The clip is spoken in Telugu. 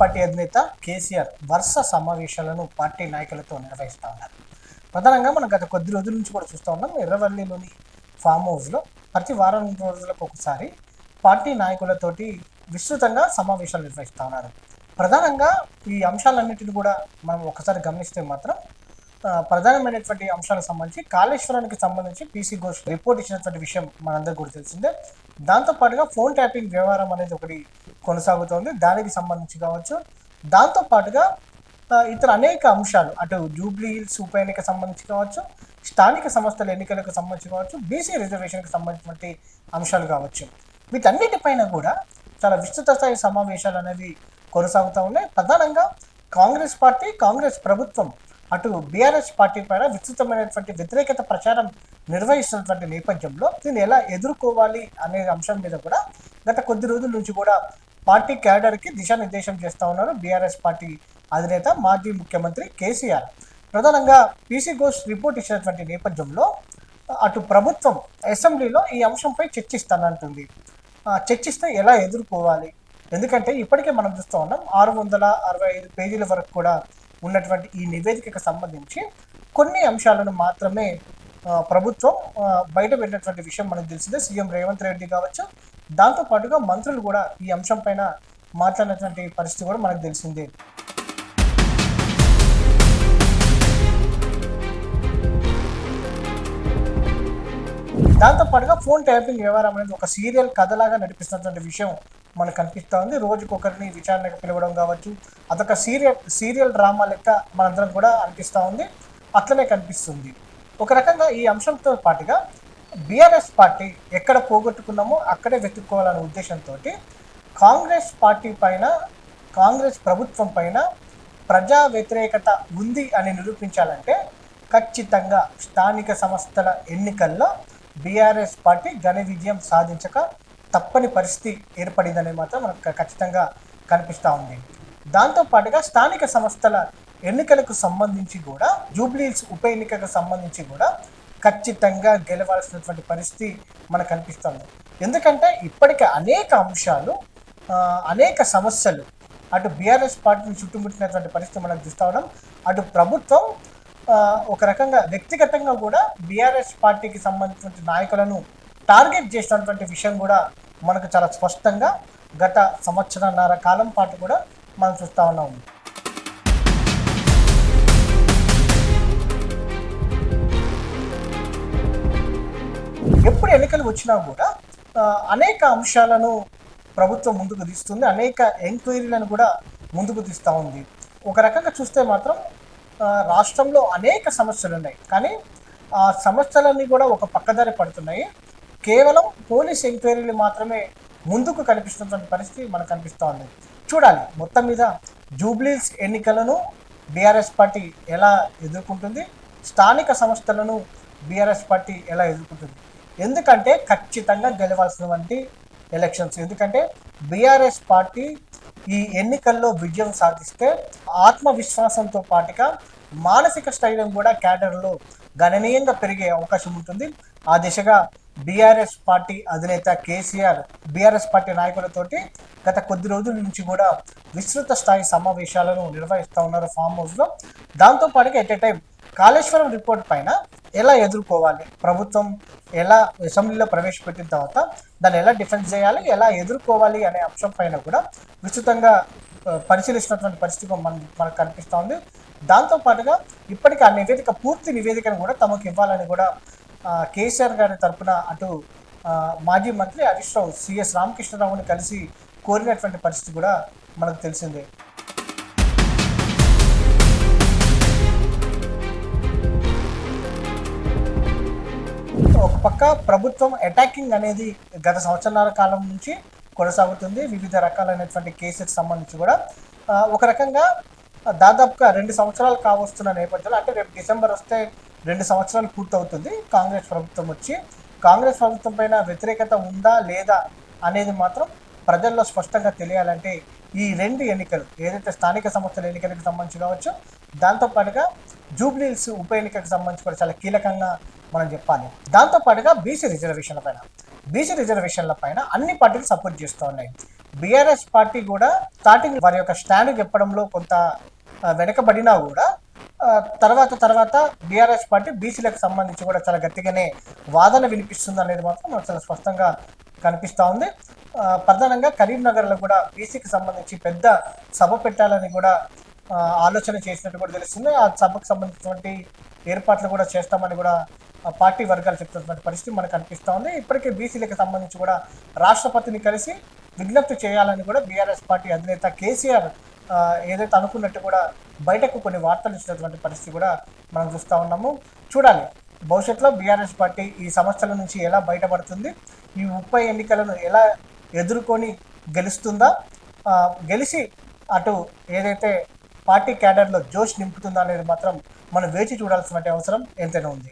పార్టీ అధినేత కేసీఆర్ వరుస సమావేశాలను పార్టీ నాయకులతో నిర్వహిస్తా ఉన్నారు. ప్రధానంగా మనం గత కొద్ది రోజుల నుంచి కూడా చూస్తూ ఉన్నాం ఎర్రవల్లిలోని ఫామ్ హౌస్లో ప్రతి వారం రోజులకు ఒకసారి పార్టీ నాయకులతోటి విస్తృతంగా సమావేశాలు నిర్వహిస్తూ ఉన్నారు. ప్రధానంగా ఈ అంశాలన్నింటిని కూడా మనం ఒకసారి గమనిస్తే మాత్రం ప్రధానమైనటువంటి అంశాలకు సంబంధించి కాళేశ్వరానికి సంబంధించి పీసీ ఘోష్ రిపోర్ట్ ఇచ్చినటువంటి విషయం మనందరికీ కూడా తెలిసిందే. దాంతో పాటుగా ఫోన్ ట్యాపింగ్ వ్యవహారం అనేది ఒకటి కొనసాగుతోంది. దానికి సంబంధించి కావచ్చు. దాంతో పాటుగా ఇతర అనేక అంశాలు అటు జూబ్లీ హిల్స్ ఉప ఎన్నిక సంబంధించి కావచ్చు స్థానిక సంస్థల ఎన్నికలకు సంబంధించి కావచ్చు బీసీ రిజర్వేషన్కి సంబంధించినటువంటి అంశాలు కావచ్చు. వీటన్నిటిపైన కూడా చాలా విస్తృత స్థాయి సమావేశాలు అనేవి కొనసాగుతూ ఉన్నాయి. ప్రధానంగా కాంగ్రెస్ పార్టీ కాంగ్రెస్ ప్రభుత్వం అటు బీఆర్ఎస్ పార్టీ పైన విస్తృతమైనటువంటి వ్యతిరేకత ప్రచారం నిర్వహిస్తున్నటువంటి నేపథ్యంలో దీన్ని ఎలా ఎదుర్కోవాలి అనే అంశం మీద కూడా గత కొద్ది రోజుల నుంచి కూడా పార్టీ క్యాడర్కి దిశానిర్దేశం చేస్తా ఉన్నారు బీఆర్ఎస్ పార్టీ అధినేత మాజీ ముఖ్యమంత్రి కేసీఆర్. ప్రధానంగా పీసీ ఘోష్ రిపోర్ట్ ఇచ్చినటువంటి నేపథ్యంలో అటు ప్రభుత్వం అసెంబ్లీలో ఈ అంశంపై చర్చిస్తానంటుంది. చర్చిస్తే ఎలా ఎదుర్కోవాలి? ఎందుకంటే ఇప్పటికే మనం చూస్తూ ఉన్నాం ఆరు వందల అరవై ఐదు పేజీల వరకు కూడా ఉన్నటువంటి ఈ నివేదికకు సంబంధించి కొన్ని అంశాలను మాత్రమే ప్రభుత్వం బయట పెట్టినటువంటి విషయం మనకు తెలిసిందే. సీఎం రేవంత్ రెడ్డి కావచ్చు దాంతో పాటుగా మంత్రులు కూడా ఈ అంశం పైన మాట్లాడినటువంటి పరిస్థితి కూడా మనకు తెలిసిందే. దాంతో పాటుగా ఫోన్ ట్యాపింగ్ వ్యవహారం అనేది ఒక సీరియల్ కథలాగా నడిపిస్తున్నటువంటి విషయం మనకు కనిపిస్తూ ఉంది. రోజుకొకరిని విచారణకు పిలవడం కావచ్చు అదొక సీరియల్ సీరియల్ డ్రామా లెక్క మనందరం కూడా అనిపిస్తూ ఉంది. అట్లనే కనిపిస్తుంది. ఒక రకంగా ఈ అంశంతో పాటుగా బీఆర్ఎస్ పార్టీ ఎక్కడ పోగొట్టుకున్నామో అక్కడే వెతుక్కోవాలనే ఉద్దేశంతో కాంగ్రెస్ పార్టీ పైన కాంగ్రెస్ ప్రభుత్వం పైన ప్రజా వ్యతిరేకత ఉంది అని నిరూపించాలంటే ఖచ్చితంగా స్థానిక సంస్థల ఎన్నికల్లో బీఆర్ఎస్ పార్టీ ఘన విజయం సాధించక తప్పని పరిస్థితి ఏర్పడిందని మాత్రం మనకు ఖచ్చితంగా కనిపిస్తూ ఉంది. దాంతో పాటుగా స్థానిక సంస్థల ఎన్నికలకు సంబంధించి కూడా జూబ్లీహిల్స్ ఉప ఎన్నికకు సంబంధించి కూడా ఖచ్చితంగా గెలవాల్సినటువంటి పరిస్థితి మనకు కనిపిస్తుంది ఎందుకంటే ఇప్పటికే అనేక అంశాలు అనేక సమస్యలు అటు బీఆర్ఎస్ పార్టీని చుట్టుముట్టినటువంటి పరిస్థితి మనం చూస్తా ఉన్నాం. అటు ప్రభుత్వం ఒక రకంగా వ్యక్తిగతంగా కూడా బీఆర్ఎస్ పార్టీకి సంబంధించిన నాయకులను టార్గెట్ చేసినటువంటి విషయం కూడా మనకు చాలా స్పష్టంగా గత సంవత్సరన్నర కాలం పాటు కూడా మనం చూస్తా ఉన్నాం. ఎప్పుడు ఎన్నికలు వచ్చినా కూడా అనేక అంశాలను ప్రభుత్వం ముందుకు తీస్తుంది అనేక ఎంక్వైరీలను కూడా ముందుకు తీస్తూ ఉంది. ఒక రకంగా చూస్తే మాత్రం రాష్ట్రంలో అనేక సమస్యలు ఉన్నాయి. కానీ ఆ సమస్యలన్నీ కూడా ఒక పక్కదారి పడుతున్నాయి. కేవలం పోలీస్ ఎంక్వైరీలు మాత్రమే ముందుకు కనిపిస్తున్నటువంటి పరిస్థితి మనకు కనిపిస్తూ ఉంది. చూడాలి మొత్తం మీద జూబ్లీస్ ఎన్నికలను బీఆర్ఎస్ పార్టీ ఎలా ఎదుర్కొంటుంది స్థానిక సంస్థలను బీఆర్ఎస్ పార్టీ ఎలా ఎదుర్కొంటుంది. ఎందుకంటే ఖచ్చితంగా గెలవాల్సినటువంటి ఎలక్షన్స్ ఎందుకంటే బీఆర్ఎస్ పార్టీ ఈ ఎన్నికల్లో విజయం సాధిస్తే ఆత్మవిశ్వాసంతో పాటుగా మానసిక స్థైర్యం కూడా క్యాడర్లో గణనీయంగా పెరిగే అవకాశం ఉంటుంది. ఆ దిశగా బీఆర్ఎస్ పార్టీ అధినేత కేసీఆర్ బీఆర్ఎస్ పార్టీ నాయకులతోటి గత కొద్ది రోజుల నుంచి కూడా విస్తృత స్థాయి సమావేశాలను నిర్వహిస్తూ ఉన్నారు ఫామ్ హౌస్లో. దాంతోపాటుగా at a time Kaleshwaram report పైన ఎలా ఎదుర్కోవాలి? ప్రభుత్వం ఎలా అసెంబ్లీలో ప్రవేశపెట్టిన తర్వాత దాన్ని ఎలా డిఫెన్స్ చేయాలి? ఎలా ఎదుర్కోవాలి అనే అంశం పైన కూడా విస్తృతంగా పరిశీలిస్తున్నటువంటి పరిస్థితి మన మనకు కనిపిస్తూ ఉంది దాంతో పాటుగా ఇప్పటికీ ఆ నివేదిక పూర్తి నివేదికను కూడా తమకు ఇవ్వాలని కూడా కేసీఆర్ గారి తరపున అటు మాజీ మంత్రి హరీష్ రావు సిఎస్ రామకృష్ణరావుని కలిసి కోరినటువంటి పరిస్థితి కూడా మనకు తెలిసిందే. ఒక పక్క ప్రభుత్వం అటాకింగ్ అనేది గత సంవత్సరాల కాలం నుంచి కొనసాగుతుంది. వివిధ రకాలైనటువంటి కేసెస్ సంబంధించి కూడా. ఒక రకంగా దాదాపుగా రెండు సంవత్సరాలు కావస్తున్న నేపథ్యంలో అంటే రేపు డిసెంబర్ వస్తే రెండు సంవత్సరాలు పూర్తవుతుంది. కాంగ్రెస్ ప్రభుత్వం వచ్చి కాంగ్రెస్ ప్రభుత్వం పైన వ్యతిరేకత ఉందా లేదా అనేది మాత్రం ప్రజల్లో స్పష్టంగా తెలియాలంటే ఈ రెండు ఎన్నికలు ఏదైతే స్థానిక సంస్థల ఎన్నికలకు సంబంధించి కావచ్చు దాంతో పాటుగా జూబ్లీహిల్స్ ఉప ఎన్నికకు సంబంధించి కూడా చాలా కీలకంగా మనం చెప్పాలి. దాంతో పాటుగా బీసీ రిజర్వేషన్ల పైన బీసీ రిజర్వేషన్ల పైన అన్ని పార్టీలు సపోర్ట్ చేస్తూ ఉన్నాయి. బీఆర్ఎస్ పార్టీ కూడా స్టార్టింగ్ వారి యొక్క స్టాండ్ చెప్పడంలో కొంత వెనుకబడినా వెనకబడినా కూడా తర్వాత తర్వాత బీఆర్ఎస్ పార్టీ బీసీలకు సంబంధించి కూడా చాలా గట్టిగానే వాదన వినిపిస్తుంది అనేది మాత్రం మనకు చాలా స్పష్టంగా కనిపిస్తూ ఉంది. ప్రధానంగా కరీంనగర్లో కూడా బీసీకి సంబంధించి పెద్ద సభ పెట్టాలని కూడా ఆలోచన చేసినట్టు కూడా తెలుస్తుంది. ఆ సభకు సంబంధించినటువంటి ఏర్పాట్లు కూడా చేస్తామని కూడా పార్టీ వర్గాలు చెప్తున్నటువంటి పరిస్థితి మనకు కనిపిస్తూ ఉంది. ఇప్పటికే బీసీలకు సంబంధించి కూడా రాష్ట్రపతిని కలిసి విజ్ఞప్తి చేయాలని కూడా బీఆర్ఎస్ పార్టీ అధినేత కేసీఆర్ ఏదైతే అనుకున్నట్టు కూడా బయటకు కొన్ని వార్తలు ఇచ్చినటువంటి పరిస్థితి కూడా మనం చూస్తూ ఉన్నాము. చూడాలి. భవిష్యత్తులో బీఆర్ఎస్ పార్టీ ఈ సమస్యల నుంచి ఎలా బయటపడుతుంది? ఈ ముప్పై ఎన్నికలను ఎలా ఎదుర్కొని గెలుస్తుందా? గెలిచి అటు ఏదైతే పార్టీ క్యాడర్లో జోష్ నింపుతుందా అనేది మాత్రం మనం వేచి చూడాల్సిన అవసరం ఎంతైనా ఉంది.